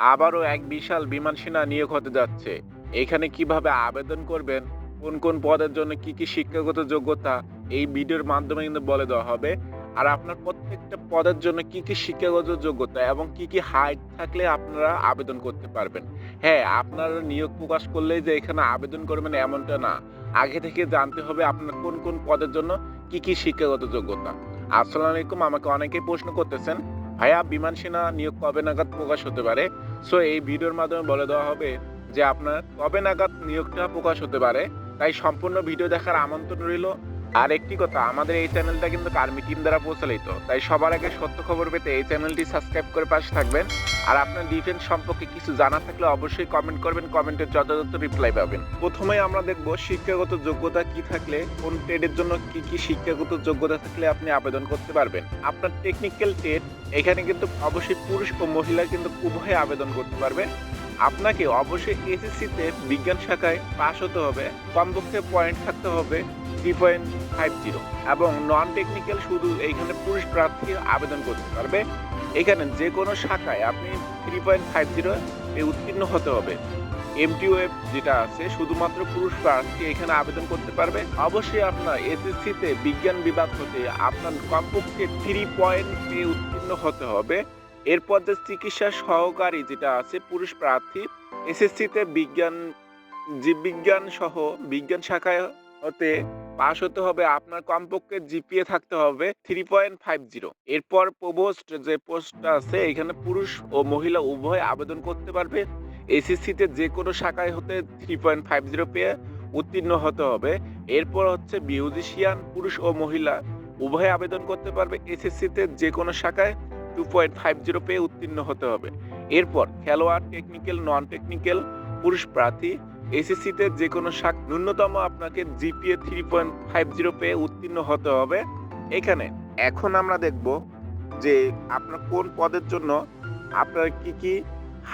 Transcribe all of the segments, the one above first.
আবারও এক বিশাল বিমান সেনা নিয়োগ হতে যাচ্ছে। এখানে কীভাবে আবেদন করবেন? কোন কোন পদের জন্য কি কি শিক্ষাগত যোগ্যতা? এই ভিডিওর মাধ্যমে কিন্তু বলে দেওয়া হবে। আর আপনার প্রত্যেকটা পদের জন্য কি কি শিক্ষাগত যোগ্যতা এবং কি কি হাইট থাকলে আপনারা আবেদন করতে পারবেন। হ্যাঁ আপনারা নিয়োগ প্রকাশ করলেই যে এখানে আবেদন করবেন এমনটা না। আগে থেকে জানতে হবে আপনার কোন কোন পদের জন্য কি কি শিক্ষাগত যোগ্যতা। আসসালামু আলাইকুম, আমাকে অনেকেই প্রশ্ন করতেছেন ভাইয়া বিমান সেনা নিয়োগ কবে নাগাদ প্রকাশ হতে পারে? সো এই ভিডিওর মাধ্যমে বলে দেওয়া হবে যে আপনার কবে নাগাদ নিয়োগটা প্রকাশ হতে পারে। তাই সম্পূর্ণ ভিডিও দেখার আমন্ত্রণ রইল। আর একটি কথা, আমাদের এই চ্যানেলটা কিন্তু আর্মি টিম দ্বারা পরিচালিত তাই সবার আগে সত্য খবর পেতে এই চ্যানেলটি সাবস্ক্রাইব করে পাশে থাকবেন। আর আপনার ডিফেন্স সম্পর্কে কিছু জানা থাকলে অবশ্যই কমেন্ট করবেন কমেন্টের যথাযথ রিপ্লাই পাবেন। প্রথমে আমরা দেখব শিক্ষাগত যোগ্যতা কি থাকলে, কোন ট্রেডের জন্য কি কি শিক্ষাগত যোগ্যতা থাকলে আপনি আবেদন করতে পারবেন। আপনার টেকনিক্যাল ট্রেড এখানে কিন্তু অবশ্যই পুরুষ ও মহিলা কিন্তু উভয়ে আবেদন করতে পারবে আপনাকে অবশ্যই এসএসসিতে বিজ্ঞান শাখায় পাশ হতে হবে, কমপক্ষে পয়েন্ট থাকতে হবে থ্রি পয়েন্ট ফাইভ জিরো এবং নন টেকনিক্যাল শুধু এইখানে পুরুষ প্রার্থী আবেদন করতে পারবে। এখানে যে কোনো শাখায় আপনি থ্রি পয়েন্ট ফাইভ জিরো এ উত্তীর্ণ হতে হবে। এমটিওএফ যেটা আছে, শুধুমাত্র পুরুষ প্রার্থী এখানে আবেদন করতে পারবে। অবশ্যই আপনার এসএসসিতে বিজ্ঞান বিভাগ হতে আপনার কমপক্ষে থ্রি পয়েন্ট পেয়ে উত্তীর্ণ হতে হবে। এরপর যে চিকিৎসা সহকারী যেটা আছে, পুরুষ প্রার্থী এসএসসিতে বিজ্ঞান, জীববিজ্ঞান সহ বিজ্ঞান শাখায় হতে পাশ হতে হবে আপনার কমপক্ষে জিপিএ থাকতে হবে থ্রি পয়েন্ট ফাইভ জিরো এরপর প্রবোস্ট যে পোস্টটা আছে, এখানে পুরুষ ও মহিলা উভয় আবেদন করতে পারবে। এসএসসিতে যে কোনো শাখায় হতে থ্রি পয়েন্ট ফাইভ জিরো পেয়ে উত্তীর্ণ হতে হবে। এরপর হচ্ছে মিউজিশিয়ান পুরুষ ও মহিলা উভয় আবেদন করতে পারবে এসএসসিতে যে কোনো শাখায় টু পয়েন্ট ফাইভ জিরো পেয়ে উত্তীর্ণ হতে হবে। এরপর খেলোয়াড় টেকনিক্যাল নন টেকনিক্যাল পুরুষ প্রার্থী এসএসসিতে যে কোনো শাক ন্যূনতম আপনাকে GPA three point five zero পেয়ে উত্তীর্ণ হতে হবে। এখানে এখন আমরা দেখব যে আপনার কোন পদের জন্য আপনার কি কি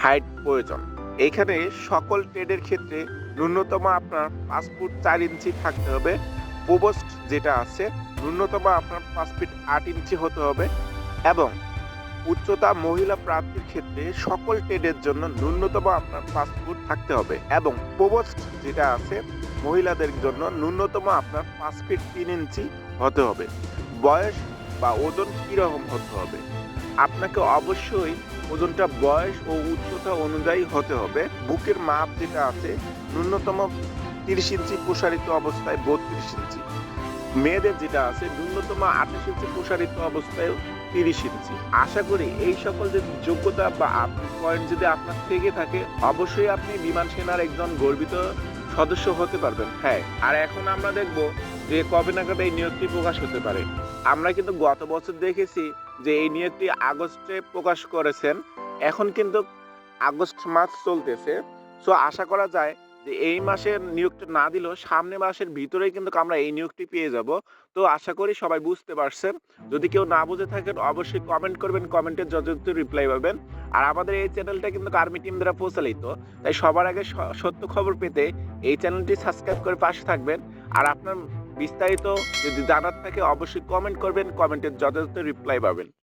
হাইট প্রয়োজন। এখানে সকল ট্রেডের ক্ষেত্রে ন্যূনতম আপনার পাঁচ ফুট চার ইঞ্চি থাকতে হবে। প্রবোস্ট যেটা আছে, ন্যূনতম আপনার পাঁচ ফিট আট ইঞ্চি হতে হবে। এবং উচ্চতা মহিলা প্রার্থীর ক্ষেত্রে সকল টেডের জন্য ন্যূনতম আপনার ফুট থাকতে হবে এবং প্রবোস্ট যেটা আছে, মহিলাদের জন্য ন্যূনতম আপনার পাঁচ ফিট তিন ইঞ্চি হতে হবে। বয়স বা ওজন কীরকম হতে হবে? আপনাকে অবশ্যই ওজনটা বয়স ও উচ্চতা অনুযায়ী হতে হবে। বুকের মাপ যেটা আছে, ন্যূনতম তিরিশ ইঞ্চি প্রসারিত অবস্থায় বত্রিশ ইঞ্চি। মেয়েদের যেটা আছে, ন্যূনতম আঠাশ ইঞ্চি প্রসারিত অবস্থায় তিরিশ ইঞ্চি আশা করি এই সকল যদি যোগ্যতা বা পয়েন্ট যদি আপনার থেকে থাকে, অবশ্যই আপনি বিমান সেনার একজন গর্বিত সদস্য হতে পারবেন। হ্যাঁ আর এখন আমরা দেখব যে কবে নাগাদ এই নিয়োগটি প্রকাশ হতে পারে। আমরা কিন্তু গত বছর দেখেছি যে এই নিয়োগটি আগস্টে প্রকাশ করেছেন। এখন কিন্তু আগস্ট মাস চলতেছে। সো আশা করা যায় যে এই মাসের নিয়োগটা না দিলেও সামনে মাসের ভিতরেই কিন্তু আমরা এই নিয়োগটি পেয়ে যাব। তো আশা করি সবাই বুঝতে পারছেন। যদি কেউ না বুঝে থাকেন, অবশ্যই কমেন্ট করবেন কমেন্টের যথাযথ রিপ্লাই পাবেন। আর আমাদের এই চ্যানেলটা কিন্তু আর্মি টিম দ্বারা পরিচালিত। তাই সবার আগে সত্য খবর পেতে এই চ্যানেলটি সাবস্ক্রাইব করে পাশে থাকবেন। আর আপনার বিস্তারিত যদি জানার থাকে, অবশ্যই কমেন্ট করবেন কমেন্টের যথাযথ রিপ্লাই পাবেন।